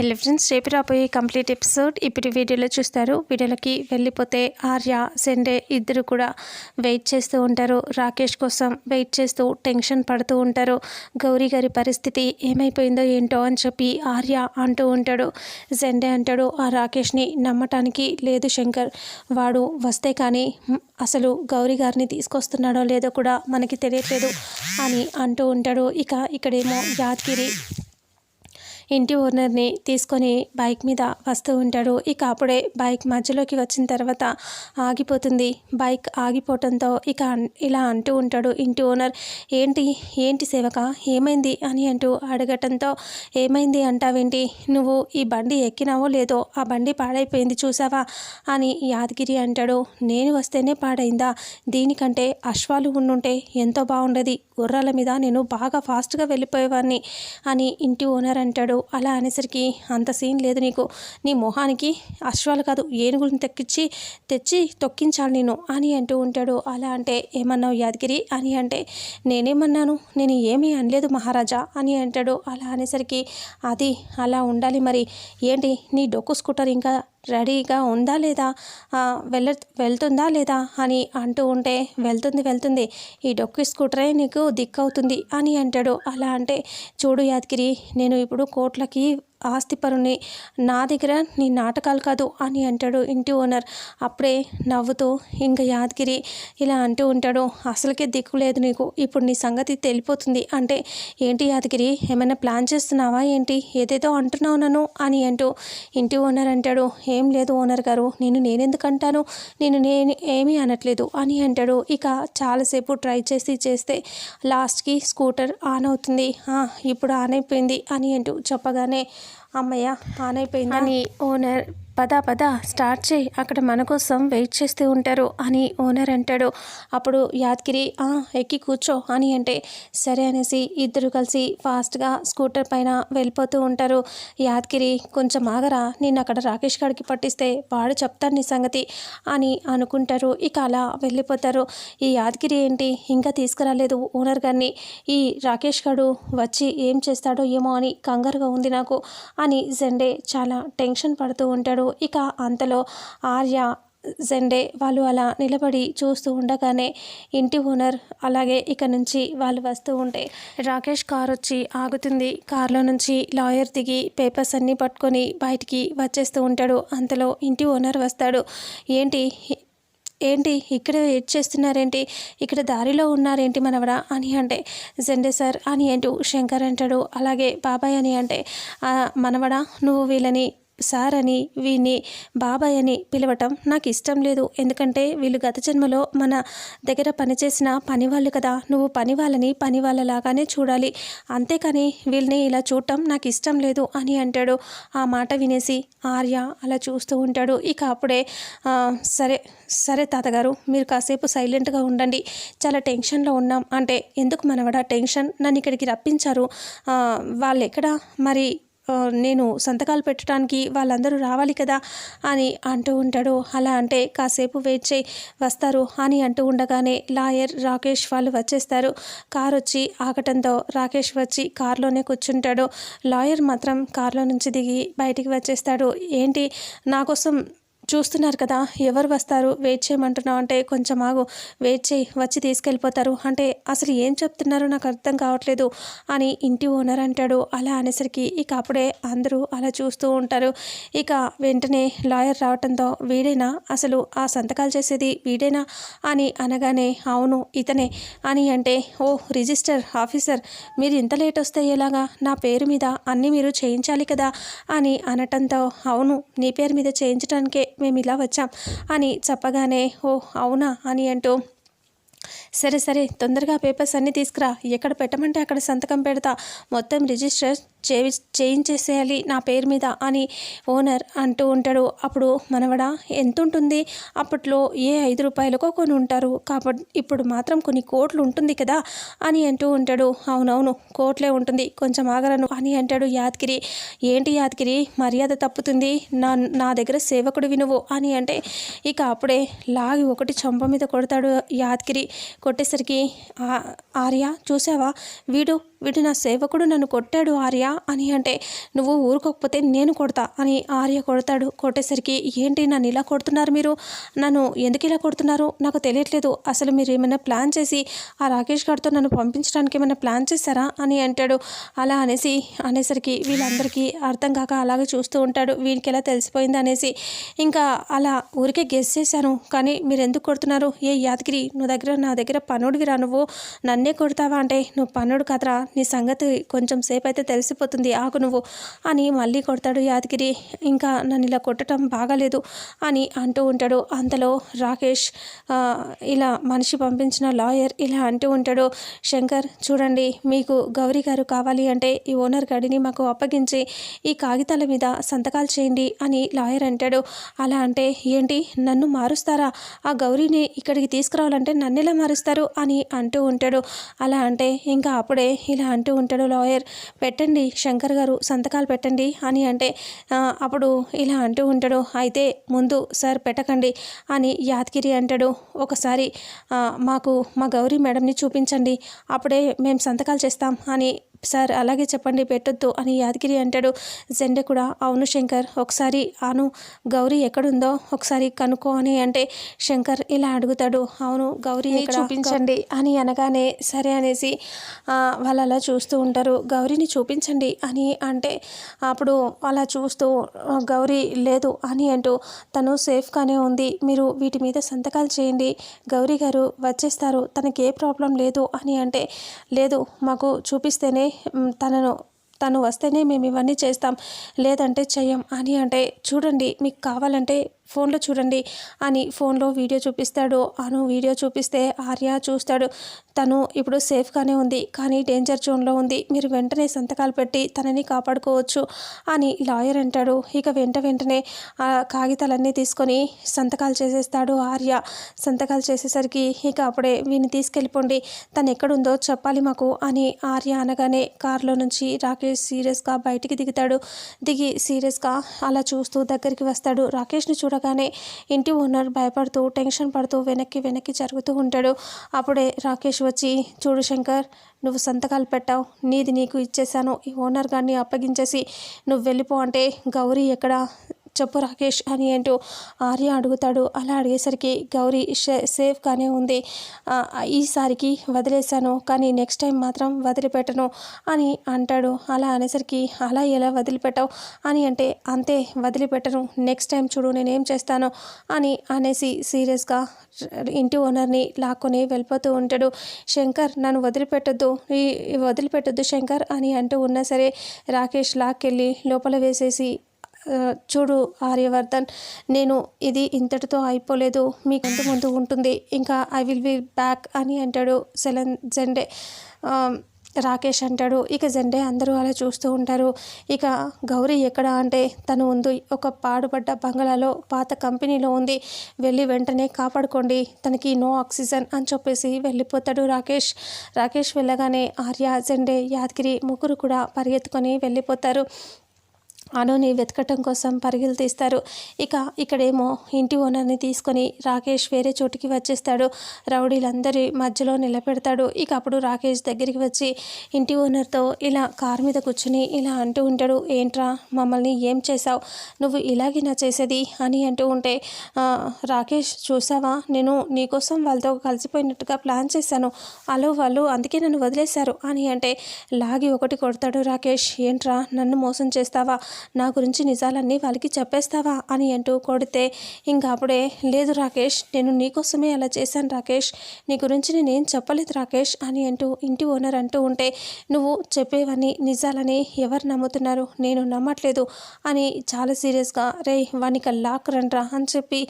Hello friends రేపు రాబోయే complete episode ఇప్పుడు వీడియోలో చూస్తారు. వీడియోలకి వెళ్ళిపోతే ఆర్య సెండే ఇద్దరు కూడా వెయిట్ చేస్తూ ఉంటారు. రాకేష్ కోసం వెయిట్ చేస్తూ టెన్షన్ పడుతూ ఉంటారు. గౌరీ గారి పరిస్థితి ఏమైపోయిందో ఏంటో అని చెప్పి ఆర్య అంటూ ఉంటాడు. సెండే అంటాడు ఆ రాకేష్ని నమ్మటానికి లేదు శంకర్. వాడు వస్తే కానీ అసలు గౌరీ గారిని తీసుకొస్తున్నాడో లేదో కూడా మనకి తెలియట్లేదు అని అంటూ ఉంటాడు. ఇక ఇక్కడేమో యాద్గిరి ఇంటి ఓనర్ని తీసుకొని బైక్ మీద వస్తూ ఉంటాడు. ఇక అప్పుడే బైక్ మధ్యలోకి వచ్చిన తర్వాత ఆగిపోతుంది. బైక్ ఆగిపోవటంతో ఇక అన్- ఇలా అంటూ ఉంటాడు. ఇంటి ఓనర్ ఏంటి ఏంటి సేవక? ఏమైంది? అని అంటూ అడగటంతో ఏమైంది అంటావేంటి? నువ్వు ఈ బండి ఎక్కినావో లేదో? ఆ బండి పాడైపోయింది చూసావా? అని యాదగిరి అంటాడు. నేను వస్తేనే పాడైందా? దీనికంటే అశ్వాలు ఉండుంటే ఎంతో బాగుండేది గుర్రాల మీద నేను బాగా ఫాస్ట్గా వెళ్ళిపోయేవాడిని అని ఇంటి ఓనర్ అంటాడు. అలా అనేసరికి అంత సీన్ లేదు నీకు. నీ మొహానికి అశ్వాలు కాదు ఏనుగులను తెక్కించి తెచ్చి తొక్కించాలి నేను అని అంటూ ఉంటాడు. అలా అంటే ఏమన్నావు యాదగిరి? అని అంటే నేనేమన్నాను? నేను ఏమీ అనలేదు మహారాజా అని అంటాడు. అలా అనేసరికి అది అలా ఉండాలి మరి. ఏంటి? నీ డొక్కు స్కూటర్ ఇంకా రెడీగా ఉందా లేదా? వెళ్ళ వెళ్తుందా లేదా అని అంటూ ఉంటే వెళ్తుంది వెళ్తుంది. ఈ డొక్కు స్కూటరే నీకు దిక్కవుతుంది అని అంటాడు. అలా అంటే చూడు యాదగిరి నేను ఇప్పుడు కోట్లకి ఆస్తిపరుని నా దగ్గర నీ నాటకాలు కాదు అని అంటాడు ఇంటి ఓనర్. అప్పుడే నవ్వుతూ ఇంకా యాదగిరి ఇలా అంటూ ఉంటాడు. అసలుకే దిక్కు లేదు నీకు. ఇప్పుడు నీ సంగతి తెలిపోతుంది. అంటే ఏంటి యాదగిరి? ఏమైనా ప్లాన్ చేస్తున్నావా ఏంటి? ఏదేదో అంటున్నావు నన్ను అని అంటూ ఇంటి ఓనర్ అంటాడు. ఏం లేదు ఓనర్ గారు. నేను నేనెందుకు అంటాను? నేను నేను ఏమీ అనట్లేదు అని అంటాడు. ఇక చాలాసేపు ట్రై చేసి చేస్తే లాస్ట్కి స్కూటర్ ఆన్ అవుతుంది. ఇప్పుడు ఆన్ అయిపోయింది అని అంటూ చెప్పగానే అమ్మయ్య ఆన్ ఓనర్ పద పద స్టార్ట్ చేయి అక్కడ మన కోసం వెయిట్ చేస్తూ ఉంటారు అని ఓనర్ అంటాడు. అప్పుడు యాదగిరి "ఆ, ఎక్కి కూర్చో అని అంటే సరే అనేసి ఇద్దరు కలిసి ఫాస్ట్గా స్కూటర్ పైన వెళ్ళిపోతూ ఉంటారు. యాదగిరి కొంచెం ఆగరా నేను అక్కడ రాకేష్ గారికి పట్టిస్తే వాడు చెప్తాను నీ సంగతి అని అనుకుంటారు. ఇక అలా వెళ్ళిపోతారు. ఈ యాదగిరి ఏంటి? ఇంకా తీసుకురాలేదు ఓనర్ గారిని. ఈ రాకేష్ గారు వచ్చి ఏం చేస్తాడో ఏమో అని కంగారుగా ఉంది నాకు అని జెండే చాలా టెన్షన్ పడుతూ ఉంటాడు ఇక అంతలో ఆర్య జెండే వాళ్ళు అలా నిలబడి చూస్తూ ఉండగానే ఇంటి ఓనర్ అలాగే ఇక నుంచి వాళ్ళు వస్తూ ఉంటే రాకేష్ కార్ వచ్చి ఆగుతుంది. కార్లో నుంచి లాయర్ దిగి పేపర్స్ అన్నీ పట్టుకొని బయటికి వచ్చేస్తూ ఉంటాడు. అంతలో ఇంటి ఓనర్ వస్తాడు. ఏంటి? ఏంటి? ఇక్కడ వెయిట్ చేస్తున్నారేంటి? ఇక్కడ దారిలో ఉన్నారేంటి మనవడా? అని అంటే జెండే సార్ అని అంటూ శంకర్ అంటాడు. అలాగే బాబాయ్ అని అంటే మనవడ మనవడా నువ్వు వీళ్ళని సార్ అని వీని బాబాయ్ అని పిలవటం నాకు ఇష్టం లేదు. ఎందుకంటే వీళ్ళు గత జన్మలో మన దగ్గర పనిచేసిన పని వాళ్ళు కదా. నువ్వు పని వాళ్ళని పని వాళ్ళలాగానే చూడాలి. అంతేకాని వీళ్ళని ఇలా చూడటం నాకు ఇష్టం లేదు అని అంటాడు. ఆ మాట వినేసి ఆర్య అలా చూస్తూ ఉంటాడు. ఇక అప్పుడే సరే సరే తాతగారు మీరు కాసేపు సైలెంట్గా ఉండండి. చాలా టెన్షన్లో ఉన్నాం. అంటే ఎందుకు మనవడా టెన్షన్? నన్ను ఇక్కడికి రప్పించారు. వాళ్ళు ఎక్కడ మరి నేను సంతకాలు పెట్టడానికి వాళ్ళందరూ రావాలి కదా అని అంటూ ఉంటాడు. అలా అంటే కాసేపు వెయిట్ చేయి వస్తారు అని అంటూ ఉండగానే లాయర్ రాకేష్ వాళ్ళు వచ్చేస్తారు. కార్ వచ్చి ఆగటంతో రాకేష్ వచ్చి కారులోనే కూర్చుంటాడు. లాయర్ మాత్రం కార్లో నుంచి దిగి బయటికి వచ్చేస్తాడు. ఏంటి? నా కోసం చూస్తున్నారు కదా ఎవరు వస్తారు వెయిట్ చేయమంటున్నావు అంటే కొంచెం ఆగు వెయిట్ చేయి వచ్చి తీసుకెళ్ళిపోతారు. అంటే అసలు ఏం చెప్తున్నారో నాకు అర్థం కావట్లేదు అని ఇంటి ఓనర్ అంటాడు. అలా అనేసరికి ఇక అప్పుడే అందరూ అలా చూస్తూ ఉంటారు. ఇక వెంటనే లాయర్ రావటంతో వీడేనా? అసలు ఆ సంతకాలు చేసేది వీడేనా? అని అనగానే అవును ఇతనే అని అంటే ఓ రిజిస్టర్ ఆఫీసర్ మీరు ఇంత లేట్ వస్తే ఎలాగా? నా పేరు మీద అన్నీ మీరు చేయించాలి కదా? అని అనటంతో అవును నీ పేరు మీద చేయించడానికే మేము ఇలా వచ్చాం. అని చెప్పగానే ఓ అవునా? అని అంటూ సరే సరే తొందరగా పేపర్స్ అన్నీ తీసుకురా. ఎక్కడ పెట్టమంటే అక్కడ సంతకం పెడతా. మొత్తం రిజిస్టర్ చేయి చేయించేసేయాలి నా పేరు మీద అని ఓనర్ అంటూ ఉంటాడు. అప్పుడు మనవడ ఎంత ఉంటుంది అప్పట్లో ఏ ఐదు రూపాయలకో కొని ఉంటారు కాబట్టి ఇప్పుడు మాత్రం కొన్ని కోట్లు ఉంటుంది కదా? అని అంటూ ఉంటాడు. అవునవును కోట్లే ఉంటుంది. కొంచెం ఆగరను. అని అంటాడు యాదగిరి. ఏంటి యాదగిరి? మర్యాద తప్పుతుంది. నా నా దగ్గర సేవకుడు వినువు అని అంటే ఇక అప్పుడే లాగి ఒకటి చంప మీద కొడతాడు యాదగిరి. కొట్టేసరికి "ఆ- ఆర్య చూసావా? వీడు వీడు నా సేవకుడు నన్ను కొట్టాడు ఆర్య అని అంటే నువ్వు ఊరుకోకపోతే నేను కొడతా అని ఆర్య కొడతాడు. కొట్టేసరికి ఏంటి నన్ను ఇలా కొడుతున్నారు మీరు? నన్ను ఎందుకు ఇలా కొడుతున్నారు? నాకు తెలియట్లేదు. అసలు మీరు ఏమైనా ప్లాన్ చేసి ఆ రాకేష్ గారితో నన్ను పంపించడానికి ఏమైనా ప్లాన్ చేశారా? అని అంటాడు. అలా అనేసి అనేసరికి వీళ్ళందరికీ అర్థం కాక అలాగే చూస్తూ ఉంటాడు. వీనికి ఎలా తెలిసిపోయింది అనేసి ఇంకా అలా ఊరికే గెస్ చేశాను. కానీ మీరు ఎందుకు కొడుతున్నారు? ఏ యాదగిరి నువ్వు దగ్గర నా దగ్గర పనుడివిరా నువ్వు. నన్నే కొడతావా అంటే నువ్వు పనుడు కదరా. నీ సంగతి కొంచెం సేపు అయితే తెలిసిపోతుంది. ఆకు నువ్వు. అని మళ్ళీ కొడతాడు యాదగిరి. ఇంకా నన్ను ఇలా కొట్టడం బాగాలేదు అని అంటూ ఉంటాడు. అంతలో రాకేష్ ఇలా మనిషి పంపించిన లాయర్ ఇలా అంటూ ఉంటాడు. శంకర్ చూడండి మీకు గౌరీ గారు కావాలి అంటే ఈ ఓనర్ గడిని మాకు అప్పగించి ఈ కాగితాల మీద సంతకాలు చేయండి అని లాయర్ అంటాడు. అలా అంటే ఏంటి? నన్ను మారుస్తారా? ఆ గౌరీని ఇక్కడికి తీసుకురావాలంటే నన్ను ఇలా మారుస్తారు? అని అంటూ ఉంటాడు. అలా అంటే ఇంకా అప్పుడే ఇలా ఇలా అంటూ ఉంటాడు లాయర్. పెట్టండి శంకర్ గారు సంతకాలు పెట్టండి అని అంటే అప్పుడు ఇలా అంటూ ఉంటాడు. అయితే ముందు సార్ పెట్టకండి అని యాదగిరి అంటాడు. ఒకసారి మాకు మా గౌరీ మేడంని చూపించండి. అప్పుడే మేము సంతకాలు చేస్తాం అని సార్ అలాగే చెప్పండి పెట్టొద్దు అని యాదగిరి అంటాడు. జెండే కూడా అవును శంకర్ ఒకసారి అను గౌరీ ఎక్కడుందో ఒకసారి కనుక్కో అని అంటే శంకర్ ఇలా అడుగుతాడు. అవును గౌరీ చూపించండి. అని అనగానే సరే అనేసి వాళ్ళు అలా చూస్తూ ఉంటారు. గౌరీని చూపించండి అని అంటే అప్పుడు అలా చూస్తూ "ఆ, గౌరీ లేదు అని అంటూ తను సేఫ్గానే ఉంది. మీరు వీటి మీద సంతకాలు చేయండి. గౌరీ గారు వచ్చేస్తారు. తనకి ఏ ప్రాబ్లం లేదు అని అంటే లేదు మాకు చూపిస్తేనే తనను తను వస్తేనే మేము ఇవన్నీ చేస్తాం. లేదంటే చెయ్యం అని అంటే చూడండి మీకు కావాలంటే ఫోన్లో చూడండి అని ఫోన్లో వీడియో చూపిస్తాడు. అను వీడియో చూపిస్తే ఆర్య చూస్తాడు. తను ఇప్పుడు సేఫ్గానే ఉంది కానీ డేంజర్ జోన్లో ఉంది. మీరు వెంటనే సంతకాలు పెట్టి తనని కాపాడుకోవచ్చు అని లాయర్ అంటాడు. ఇక వెంట వెంటనే ఆ కాగితాలన్నీ తీసుకొని సంతకాలు చేసేస్తాడు ఆర్య. సంతకాలు చేసేసరికి ఇక అప్పుడే వీని తీసుకెళ్ళిపోండి తను ఎక్కడుందో చెప్పాలి మాకు అని ఆర్య అనగానే కారులో నుంచి రాకేష్ సీరియస్గా బయటికి దిగుతాడు. దిగి సీరియస్గా అలా చూస్తూ దగ్గరికి వస్తాడు. రాకేష్ని చూడ చూడగానే ఇంటి ఓనర్ భయపడుతూ టెన్షన్ పడుతూ వెనక్కి వెనక్కి జరుగుతూ ఉంటాడు. అప్పుడే రాకేష్ వచ్చి చూడు శంకర్ నువ్వు సంతకాలు పెట్టావు. నీది నీకు ఇచ్చేశాను. ఈ ఓనర్ గారిని అప్పగించేసి నువ్వు వెళ్ళిపో అంటే గౌరీ ఎక్కడ చెప్పు రాకేష్ అని అంటూ ఆర్య అడుగుతాడు. అలా అడిగేసరికి గౌరీ సేఫ్గానే ఉంది. ఈసారికి వదిలేశాను కానీ నెక్స్ట్ టైం మాత్రం వదిలిపెట్టను అని అంటాడు. అలా అనేసరికి అలా ఎలా వదిలిపెట్టావు? అని అంటే అంతే వదిలిపెట్టను. నెక్స్ట్ టైం చూడు నేనేం చేస్తాను అని అనేసి సీరియస్గా ఇంటి ఓనర్ని లాక్కొని వెళ్ళిపోతూ ఉంటాడు. శంకర్ నన్ను వదిలిపెట్టొద్దు. ఈ వదిలిపెట్టొద్దు శంకర్ అని అంటూ ఉన్నా సరే రాకేష్ లాక్కెళ్ళి లోపల వేసేసి చూడు ఆర్యవర్ధన్ నేను ఇది ఇంతటితో అయిపోలేదు. మీకు ముందు ఉంటుంది. ఇంకా ఐ విల్ బి బ్యాక్ అని అంటాడు సెలన్ జెండే. రాకేష్ అంటాడు. ఇక జెండే అందరూ అలా చూస్తూ ఉంటారు. ఇక గౌరీ ఎక్కడ అంటే తను ఉంది ఒక పాడుపడ్డ బంగళాలో పాత కంపెనీలో ఉంది. వెళ్ళి వెంటనే కాపాడుకోండి. తనకి నో ఆక్సిజన్ అని చెప్పేసి వెళ్ళిపోతాడు రాకేష్. రాకేష్ వెళ్ళగానే ఆర్య జెండే యాదగిరి ముగ్గురు కూడా పరిగెత్తుకొని వెళ్ళిపోతారు. అనుని వెతకటం కోసం పరుగులు తీస్తారు. ఇక ఇక్కడేమో ఇంటి ఓనర్ని తీసుకొని రాకేష్ వేరే చోటుకి వచ్చేస్తాడు. రౌడీలందరి మధ్యలో నిలబెడతాడు. ఇక అప్పుడు రాకేష్ దగ్గరికి వచ్చి ఇంటి ఓనర్తో ఇలా కారు మీద కూర్చుని ఇలా అంటూ ఉంటాడు. ఏంట్రా మమ్మల్ని ఏం చేసావు నువ్వు ఇలాగే నా చేసేది? అని అంటూ ఉంటే రాకేష్ చూసావా? నేను నీకోసం వాళ్ళతో కలిసిపోయినట్టుగా ప్లాన్ చేశాను. అలో వాళ్ళు అందుకే నన్ను వదిలేశారు అని అంటే లాగి ఒకటి కొడతాడు రాకేష్. ఏంట్రా నన్ను మోసం చేస్తావా? నా గురించి నిజాలన్నీ వాళ్ళకి చెప్పేస్తావా అని అంటూ కొడితే ఇంకా అప్పుడే లేదు రాకేష్ నేను నీకోసమే అలా చేశాను రాకేష్ నీ గురించి నేనేం చెప్పలేదు రాకేష్ అని అంటూ ఇంటి ఓనర్ అంటూ ఉంటే నువ్వు చెప్పేవన్నీ నిజాలని ఎవరు నమ్ముతున్నారు? నేను నమ్మట్లేదు అని చాలా సీరియస్గా రే వానికి లాక్ రండ్రా అని చెప్పి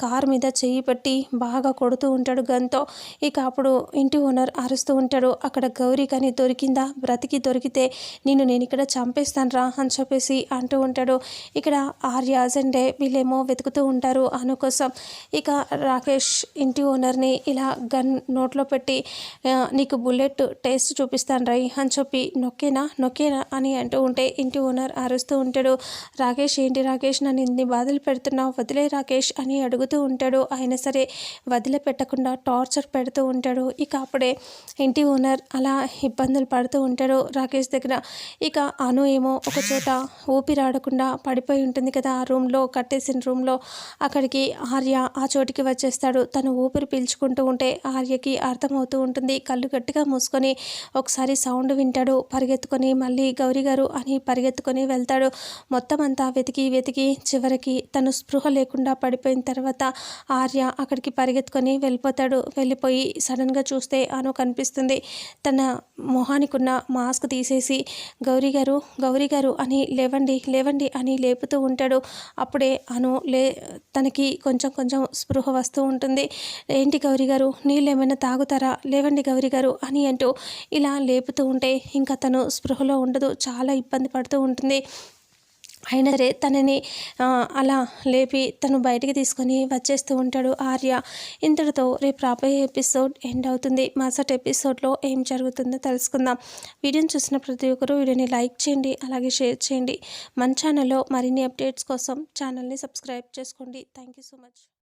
కార్ మీద చెయ్యి పెట్టి బాగా కొడుతూ ఉంటాడు గన్తో. ఇక అప్పుడు ఇంటి ఓనర్ అరుస్తూ ఉంటాడు అక్కడ గౌరీ కానీ దొరికిందా? బ్రతికి దొరికితే నేను నేను ఇక్కడ చంపేస్తాను రా అని చెప్పేసి అంటూ ఉంటాడు. ఇక్కడ ఆర్య సండే వీళ్ళేమో వెతుకుతూ ఉంటారు అను కోసం. ఇక రాకేష్ ఇంటి ఓనర్ని ఇలా గన్ నోట్లో పెట్టి నీకు బుల్లెట్ టేస్ట్ చూపిస్తాను రై అని చెప్పి నొక్కేనా నొక్కేనా అని అంటూ ఉంటే ఇంటి ఓనర్ అరుస్తూ ఉంటాడు. రాకేష్ ఏంటి రాకేష్ నన్ను ఇన్ని బాధలు పెడుతున్నావు? వదిలే రాకేష్ అని అడుగుతూ ఉంటాడు. అయినా సరే వదిలిపెట్టకుండా టార్చర్ పెడుతూ ఉంటాడు. ఇక అప్పుడే ఇంటి ఓనర్ అలా ఇబ్బందులు పడుతూ ఉంటాడు రాకేష్ దగ్గర. ఇక అను ఏమో ఒక చోట ఊపిరాడకుండా పడిపోయి ఉంటుంది కదా. ఆ రూమ్లో కట్టేసిన రూమ్లో అక్కడికి ఆర్య ఆ చోటికి వచ్చేస్తాడు. తను ఊపిరి పీల్చుకుంటూ ఉంటే ఆర్యకి అర్థమవుతూ ఉంటుంది. కళ్ళు గట్టిగా మూసుకొని ఒకసారి సౌండ్ వింటాడు. పరిగెత్తుకొని మళ్ళీ గౌరీ గారు అని పరిగెత్తుకొని వెళ్తాడు. మొత్తం అంతా వెతికి వెతికి చివరికి తను స్పృహ లేకుండా పడిపోయిన తర్వాత ఆర్య అక్కడికి పరిగెత్తుకొని వెళ్ళిపోతాడు. వెళ్ళిపోయి సడన్గా చూస్తే అను కనిపిస్తుంది. తన మొహానికి ఉన్న మాస్క్ తీసేసి గౌరీ గారు గౌరీ గారు అని లేవండి. లేవండి అని లేపుతూ ఉంటాడు. అప్పుడే అను లే తనకి కొంచెం కొంచెం స్పృహ వస్తూ ఉంటుంది. ఏంటి గౌరీ గారు నీళ్ళు ఏమైనా తాగుతారా? లేవండి గౌరీ గారు అని అంటూ ఇలా లేపుతూ ఉంటే ఇంకా తను స్పృహలో ఉండదు. చాలా ఇబ్బంది పడుతూ ఉంటుంది. అయినా సరే తనని అలా లేపి తను బయటికి తీసుకొని వచ్చేస్తూ ఉంటాడు ఆర్య. ఇంతటితో రేపు రాబోయే ఎపిసోడ్ ఎండ్ అవుతుంది. మరుసటి ఎపిసోడ్లో ఏం జరుగుతుందో తెలుసుకుందాం. వీడియోని చూసిన ప్రతి ఒక్కరూ వీడియోని లైక్ చేయండి అలాగే షేర్ చేయండి. మన ఛానల్లో మరిన్ని అప్డేట్స్ కోసం ఛానల్ని సబ్స్క్రైబ్ చేసుకోండి. Thank you so much.